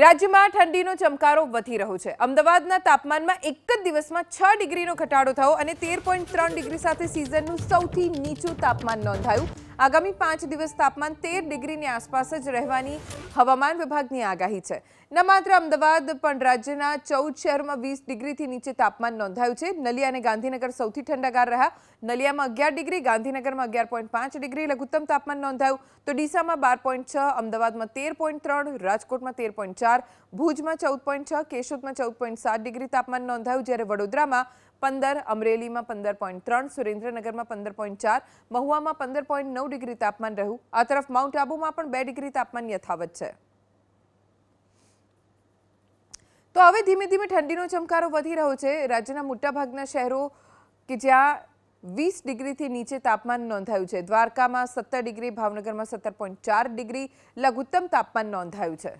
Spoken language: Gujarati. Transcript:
રાજ્યમાં ઠંડીનો ચમકારો વધી રહ્યો છે. અમદાવાદના તાપમાનમાં એક જ દિવસમાં છ ડિગ્રીનો ઘટાડો થયો અને તેર પોઈન્ટ ત્રણ ડિગ્રી સાથે સિઝનનું સૌથી નીચું તાપમાન નોંધાયું. આગામી પાંચ દિવસ તાપમાન તેર ડિગ્રીની આસપાસ જ રહેવાની હવામાન વિભાગની આગાહી છે. ન માત્ર અમદાવાદ, પણ રાજ્યના ચૌદ શહેરોમાં વીસ ડિગ્રીથી નીચે તાપમાન નોંધાયું છે. નલિયા અને ગાંધીનગર સૌથી ઠંડાગાર રહ્યા. નલિયામાં અગિયાર ડિગ્રી, ગાંધીનગરમાં અગિયાર પોઈન્ટ પાંચ ડિગ્રી, લઘુત્તમ તાપમાન નોંધાયું. તો ડીસામાં બાર પોઈન્ટ છ, અમદાવાદમાં તેર પોઈન્ટ ત્રણ, રાજકોટમાં તેર પોઈન્ટ ચાર, ભુજમાં ચૌદ પોઈન્ટ છ, કેશોદમાં ચૌદ પોઈન્ટ સાત ડિગ્રી તાપમાન નોંધાયું. જ્યારે વડોદરામાં પંદર, અમરેલીમાં પંદર પોઈન્ટ ત્રણ, સુરેન્દ્રનગરમાં પંદર પોઈન્ટ ચાર, મહુવામાં પંદર પોઈન્ટ નવ ડિગ્રી તાપમાન રહ્યું. આ તરફ માઉન્ટ આબુમાં પણ બે ડિગ્રી તાપમાન યથાવત છે. તો હવે ધીમે ધીમે ઠંડીનો ચમકારો વધી રહ્યો છે. રાજ્યના મોટાભાગના શહેરો કે જ્યાં વીસ ડિગ્રીથી નીચે તાપમાન નોંધાયું છે. દ્વારકામાં સત્તર ડિગ્રી, ભાવનગરમાં સત્તર પોઈન્ટ ચાર ડિગ્રી લઘુત્તમ તાપમાન નોંધાયું છે.